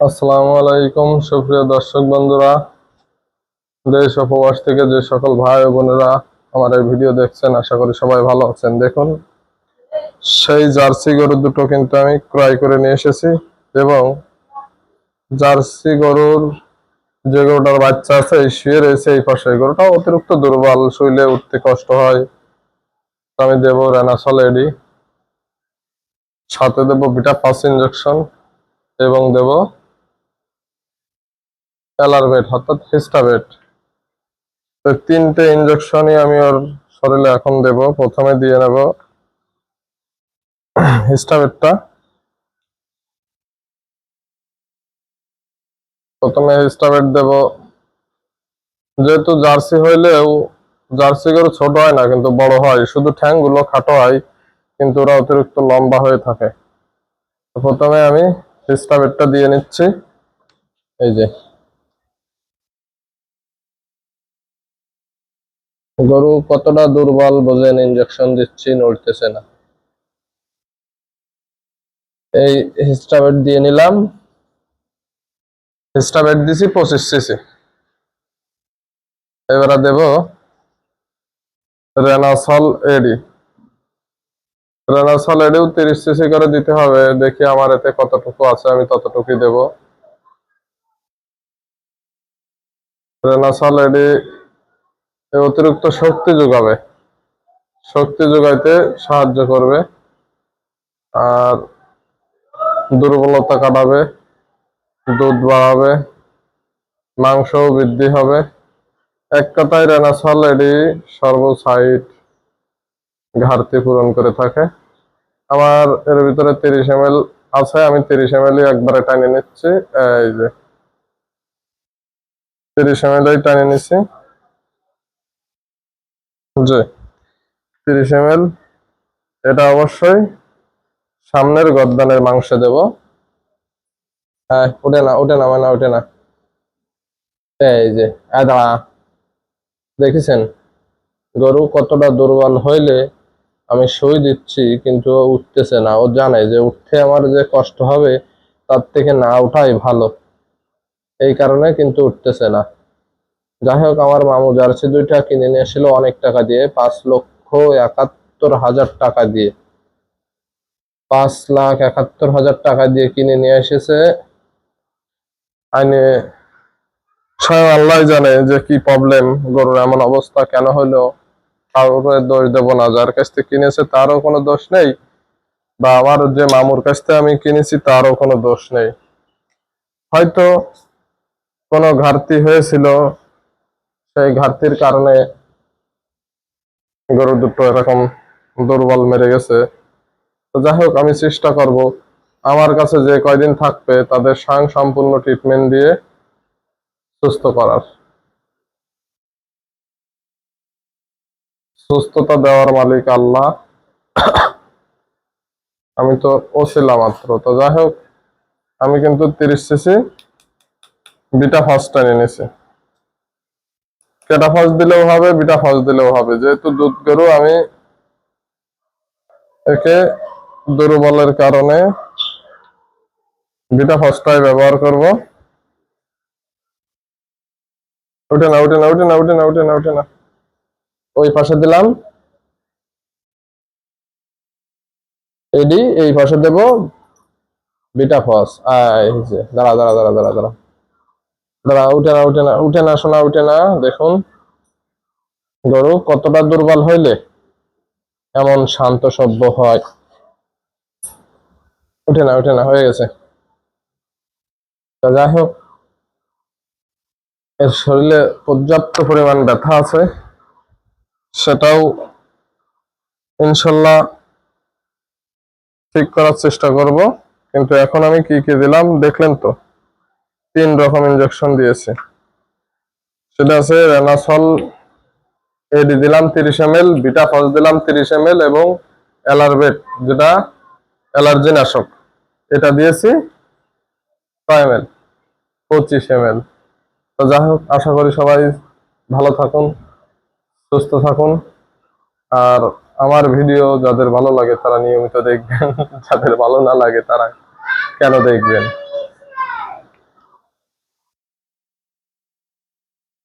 আসসালামু আলাইকুম, সুপ্রিয় দর্শক বন্ধুরা। দেশ উপবাস থেকে যে সকল ভাই বোনেরা আমার এই ভিডিও দেখছেন, আশা করি সবাই ভালো আছেন। দেখুন, সেই জার্সি গরু দুটো কিন্তু আমি ক্রয় করে নিয়ে এসেছি এবং জার্সি গরুর যে গরুটার বাচ্চা আছে শুয়ে রয়েছে এই পাশে। গরুটা অতিরিক্ত দুর্বল, শুইলে উঠতে কষ্ট হয়। আমি দেবো রেনাসল এডি সাথে দেবো বিটা পাস ইঞ্জেকশন এবং দেবো অ্যালারবেট অর্থাৎ হিস্টাবেট তো তিনটে ইঞ্জেকশনই আমি ওর শরীরে এখন দেব। প্রথমে দিয়ে নেব হিস্টাবেটটা প্রথমে হিস্টাবেট দেব। যেহেতু জার্সি হইলেও জার্সি গরু ছোট হয় না, কিন্তু বড় হয়। শুধু ঠ্যাংগুলো খাটো হয়, কিন্তু ওরা অতিরিক্ত লম্বা হয়ে থাকে। প্রথমে আমি হিস্টাবেটটা দিয়ে নিচ্ছি। এই যে। গরু কতটা দুর্বল বোঝেন ইঞ্জেকশন দিচ্ছি, নড়তেছে না। এই হিস্টাবেট দিয়ে নিলাম। হিস্টাবেট দিছি পঁচিশ সিসি এবারে দেব রেনাসল এডি রেনাসল এডিও তিরিশ সিসি করে দিতে হবে। দেখি আমার এতে কতটুকু আছে, আমি ততটুকুই দেব। রেনাসল এডি অতিরিক্ত শক্তি যোগাবে। শক্তি যোগাইতে সাহায্য করবে। আর দুর্বলতা কাটাবে, দুধ বাড়াবে, মাংসও বৃদ্ধি হবে। এক কথায় রেনাসল এডি সর্বসাইট ঘাটতি পূরণ করে থাকে। আমার এর ভিতরে তিরিশ এম আছে, আমি তিরিশ এম একবারে টানিয়ে নিচ্ছি। এই যে, তিরিশ এম টানিয়ে নিচ্ছি জি। তিরিশ এম এটা অবশ্যই সামনের গদ্দানের মাংসে দেব। হ্যাঁ ওঠে না ওঠে না মানে ওঠে না। এই যে দাঁড়া। দেখেছেন? গরু কতটা দুর্বল হইলে আমি সই দিচ্ছি, কিন্তু ও উঠতেছে না। ও জানে যে উঠতে আমার যে কষ্ট হবে, তার থেকে না ওঠাই ভালো। এই কারণে কিন্তু উঠতেছে না। যাই হোক আমার মামু জার্সি দুইটা কিনে নিয়ে এসেছিল অনেক টাকা দিয়ে, পাঁচ লক্ষ একাত্তর হাজার টাকা দিয়ে। পাঁচ লাখ একাত্তর হাজার টাকা দিয়ে কিনে নিয়ে এসেছে। আইনে স্বয়ং আল্লাহ জানে যে কি প্রবলেম গরুর এমন অবস্থা কেন হলো কারোর দোষ দেবো না, যার কাছ থেকে কিনেছে তারও কোনো দোষ নেই, বা আমার যে মামুর কাছ থেকে আমি কিনেছি তারও কোনো দোষ নেই। হয়তো কোনো ঘাটতি হয়েছিল সেই ঘাটতির কারণে গরু দুটো এরকম দুর্বল মেরে গেছে। তো যাই হোক, আমি চেষ্টা করব। আমার কাছে যে কয়দিন থাকবে, তাদের স্বয়ং সম্পূর্ণ ট্রিটমেন্ট দিয়ে সুস্থ করার। সুস্থতা দেওয়ার মালিক আল্লাহ। আমি তো ওসিলা মাত্র। তো যাই হোক, আমি কিন্তু তিরিশ সিসি বিটা ফার্স্ট টেনে নিছি। কেটা ফার্স্ট দিলেও হবে, বিটা ফার্স্ট দিলেও হবে। যেহেতু দুধ গরু, আমি একে দুর্বলের কারণে বিটা ফার্স্টটাই ব্যবহার করব। উঠে না উঠে না উঠে না উঠে না উঠে না উঠে না। ওই পাশে দিলাম। এডি, এই পাশে দেব। বিটা ফস আয় দাঁড়া দাঁড়া দাঁড়া দাঁড়া দাঁড়া। দাঁড়া, উঠে না উঠে না উঠে না শোনা উঠে না, দেখুন। গরু কতটা দুর্বল হইলে এমন শান্ত সভ্য হয়। উঠে না উঠে না, হয়ে গেছে। যাই হোক, এর শরীরে পর্যাপ্ত পরিমাণ ব্যথা আছে। সেটাও ইনশাল্লাহ ঠিক করার চেষ্টা করব। কিন্তু এখন আমি কি কি দিলাম, দেখলেন তো। তিন রকম ইনজেকশন দিয়েছে। সেটা আছে রেনাসল এডি দিলাম তিরিশ এম এল বিটা ফস দিলাম তিরিশ এম এল এবং অ্যালারবেট যেটা অ্যালার্জি নাশক। এটা দিয়েছি ছয় এম এল পঁচিশ এম এল তো যাই হোক, আশা করি সবাই ভালো থাকুন, সুস্থ থাকুন। আর আমার ভিডিও যাদের ভালো লাগে তারা নিয়মিত দেখবেন, যাদের ভালো না লাগে তারা কেন দেখবেন?